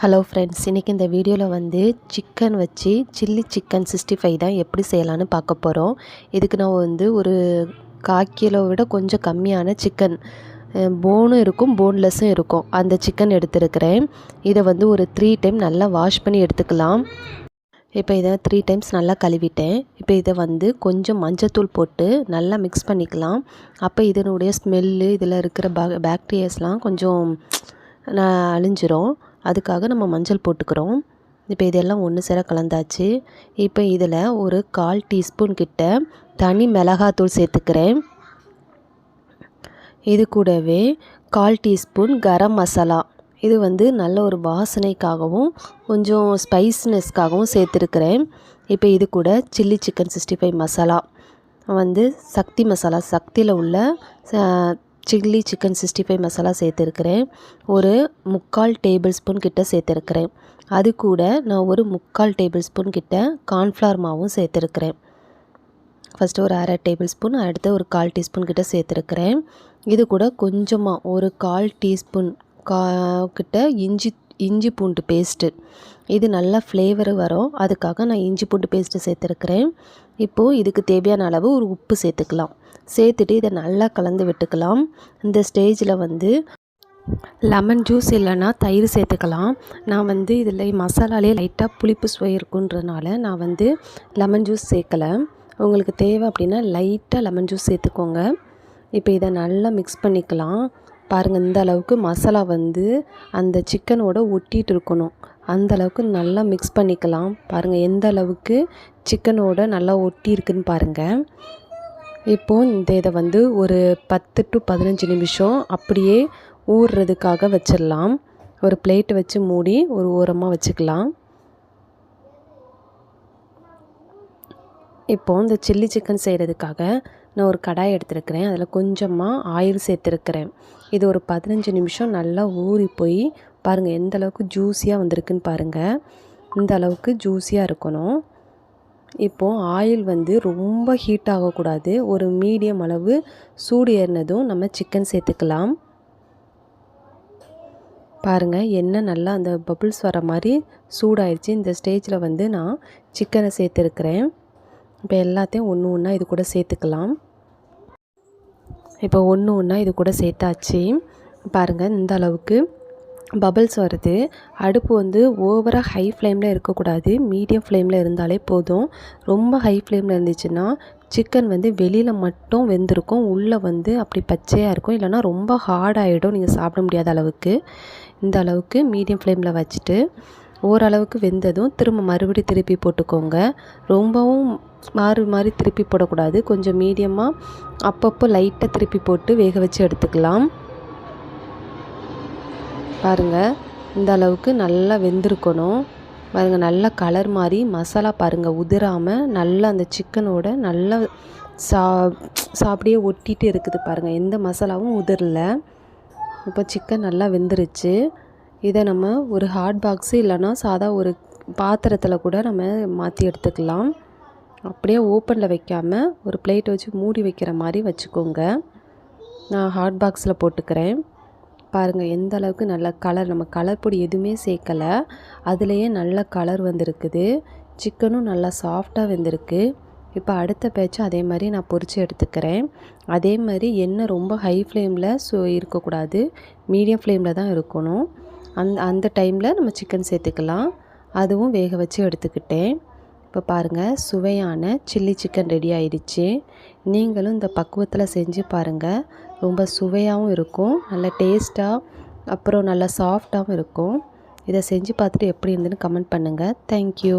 Hello friends இன்றைக்கி இந்த வீடியோவில் வந்து சிக்கன் வச்சு சில்லி சிக்கன் சிக்ஸ்டி ஃபைவ் தான் எப்படி செய்யலான்னு பார்க்க போகிறோம் இதுக்கு நான் வந்து ஒரு கால் கிலோ விட கொஞ்சம் கம்மியான சிக்கன் போனும் இருக்கும் போன்லெஸ்ஸும் இருக்கும். அந்த சிக்கன் எடுத்துருக்கிறேன். இதை வந்து ஒரு த்ரீ டைம் நல்லா வாஷ் பண்ணி எடுத்துக்கலாம். இப்போ இதை த்ரீ டைம்ஸ் நல்லா கழுவிட்டேன். இப்போ இதை வந்து கொஞ்சம் மஞ்சத்தூள் போட்டு நல்லா மிக்ஸ் பண்ணிக்கலாம். அப்போ இதனுடைய ஸ்மெல்லு இதில் இருக்கிற பா பேக்டீரியாஸ்லாம் கொஞ்சம் நான் அழிஞ்சிரும். அதுக்காக நம்ம மஞ்சள் போட்டுக்கிறோம். இப்போ இதெல்லாம் ஒன்று சேர கலந்தாச்சு. இப்போ இதில் ஒரு கால் டீஸ்பூன் கிட்ட தனி மிளகாத்தூள் சேர்த்துக்கிறேன். இது கூடவே கால் டீஸ்பூன் கரம் மசாலா. இது வந்து நல்ல ஒரு வாசனைக்காகவும் கொஞ்சம் ஸ்பைஸ்னஸ்க்காகவும் சேர்த்துருக்கிறேன். இப்போ இது கூட chilli chicken sixty five masala. வந்து சக்தி மசாலா சக்தியில் உள்ள chilli chicken sixty five masala சேர்த்துருக்கிறேன். ஒரு முக்கால் டேபிள் ஸ்பூன் கிட்ட சேர்த்துருக்கிறேன். அது கூட நான் ஒரு முக்கால் டேபிள் ஸ்பூன் கிட்ட கார்ன்ஃப்ளவர் மாவும் சேர்த்துருக்கிறேன். ஃபஸ்ட்டு ஒரு அரை டேபிள் ஸ்பூன் அடுத்து ஒரு கால் டீஸ்பூன் கிட்ட சேர்த்துருக்கிறேன். இது கூட கொஞ்சமாக ஒரு கால் டீஸ்பூன் கா கிட்ட இஞ்சி இஞ்சி பூண்டு பேஸ்ட்டு இது நல்லா ஃப்ளேவர் வரும். அதுக்காக நான் இஞ்சி பூண்டு பேஸ்ட்டு சேர்த்துருக்குறேன். இப்போது இதுக்கு தேவையான அளவு ஒரு உப்பு சேர்த்துக்கலாம். சேர்த்துட்டு இதை நல்லா கலந்து விட்டுக்கலாம். இந்த ஸ்டேஜில் வந்து லெமன் ஜூஸ் இல்லைன்னா தயிர் சேர்த்துக்கலாம். நான் வந்து இதில் மசாலாலே லைட்டாக புளிப்பு சுவை இருக்குன்றனால நான் வந்து லெமன் ஜூஸ் சேர்க்கலை. உங்களுக்கு தேவை அப்படின்னா லைட்டாக லெமன் ஜூஸ் சேர்த்துக்கோங்க. இப்போ இதை நல்லா மிக்ஸ் பண்ணிக்கலாம். பாருங்கள் இந்த அளவுக்கு மசாலா வந்து அந்த சிக்கனோட ஒட்டிகிட்டு இருக்கணும். அந்த அளவுக்கு நல்லா மிக்ஸ் பண்ணிக்கலாம். பாருங்கள் எந்த அளவுக்கு சிக்கனோட நல்லா ஒட்டி இருக்குன்னு பாருங்கள் இப்போது இந்த இதை வந்து ஒரு பத்து டு பதினஞ்சு நிமிஷம் அப்படியே ஊறுறதுக்காக வச்சிடலாம். ஒரு பிளேட் வச்சு மூடி ஒரு ஓரமாக வச்சுக்கலாம். இப்போது இந்த சில்லி சிக்கன் செய்கிறதுக்காக நான் ஒரு கடாய் எடுத்துருக்கிறேன். அதில் கொஞ்சமாக ஆயில் சேர்த்துருக்கிறேன். இது ஒரு பதினஞ்சு நிமிஷம் நல்லா ஊறி போய் பாருங்கள் எந்த அளவுக்கு ஜூஸியாக வந்திருக்குன்னு பாருங்கள் இந்த அளவுக்கு ஜூஸியாக இருக்கணும். இப்போது ஆயில் வந்து ரொம்ப ஹீட் ஆகக்கூடாது. ஒரு மீடியம் அளவு சூடு ஏறினதும் நம்ம சிக்கன் சேர்த்துக்கலாம். பாருங்கள் என்ன நல்லா அந்த பபுள்ஸ் வர மாதிரி சூடாயிடுச்சு இந்த ஸ்டேஜில் வந்து நான் சிக்கனை சேர்த்துருக்குறேன். இப்போ எல்லாத்தையும் ஒன்று ஒன்றா இது கூட சேர்த்துக்கலாம். இப்போ ஒன்று ஒன்றா இது கூட சேர்த்தாச்சு. பாருங்கள் இந்த அளவுக்கு. பபிள்ஸ் வருது. அடுப்பு வந்து ஓவராக ஹை ஃப்ளேமில் இருக்கக்கூடாது. மீடியம் ஃப்ளேமில் இருந்தாலே போதும். ரொம்ப ஹை ஃப்ளேமில் இருந்துச்சுன்னா சிக்கன் வந்து வெளியில் மட்டும் வெந்திருக்கும். உள்ளே வந்து அப்படி பச்சையாக இருக்கும். இல்லைனா ரொம்ப ஹார்டாகிடும் நீங்கள் சாப்பிட முடியாத அளவுக்கு. இந்த அளவுக்கு மீடியம் ஃப்ளேமில் வச்சுட்டு ஓரளவுக்கு வெந்ததும் திரும்ப மறுபடி திருப்பி போட்டுக்கோங்க. ரொம்பவும் மாறி மாறி திருப்பி போடக்கூடாது. கொஞ்சம் மீடியமாக அப்பப்போ லைட்டாக திருப்பி போட்டு வேக வச்சு எடுத்துக்கலாம். பாருங்கள் இந்த அளவுக்கு நல்லா வெந்திருக்கணும். பாருங்கள் நல்லா கலர் மாதிரி மசாலா பாருங்கள் உதிராமல் நல்லா அந்த சிக்கனோட நல்லா சா சாப்பிடியே ஒட்டிகிட்டு இருக்குது பாருங்கள் எந்த மசாலாவும் உதிரல. இப்போ சிக்கன் நல்லா வெந்துருச்சு. இதை நம்ம ஒரு ஹாட் பாக்ஸு இல்லைன்னா சாதா ஒரு பாத்திரத்தில் கூட நம்ம மாற்றி எடுத்துக்கலாம். அப்படியே ஓப்பனில் வைக்காமல் ஒரு பிளேட் வச்சு மூடி வைக்கிற மாதிரி வச்சுக்கோங்க. நான் ஹாட் பாக்ஸில் போட்டுக்கிறேன். பாருங்கள் எந்த அளவுக்கு நல்ல கலர் நம்ம கலர் பொடி எதுவுமே சேர்க்கலை. அதுலேயே நல்ல கலர் வந்திருக்குது. சிக்கனும் நல்லா சாஃப்டாக வந்திருக்கு. இப்போ அடுத்த பேச்சும் அதே மாதிரி நான் பொறிச்சு எடுத்துக்கிறேன். அதே மாதிரி எண்ணெய் ரொம்ப ஹை ஃப்ளேமில் ஸோ இருக்கக்கூடாது. மீடியம் ஃப்ளேமில் தான் இருக்கணும். அந் அந்த டைமில் நம்ம சிக்கன் சேர்த்துக்கலாம். அதுவும் வேக வச்சு எடுத்துக்கிட்டேன். இப்போ பாருங்கள் சுவையான சில்லி சிக்கன் ரெடி ஆயிடுச்சு. நீங்களும் இந்த பக்குவத்தில் செஞ்சு பாருங்கள் ரொம்ப சுவையாகவும் இருக்கும் நல்ல டேஸ்ட்டாக அப்புறம் நல்லா சாஃப்டாகவும் இருக்கும். இதை செஞ்சு பார்த்துட்டு எப்படி இருந்துன்னு கமெண்ட் பண்ணுங்கள் தேங்க்யூ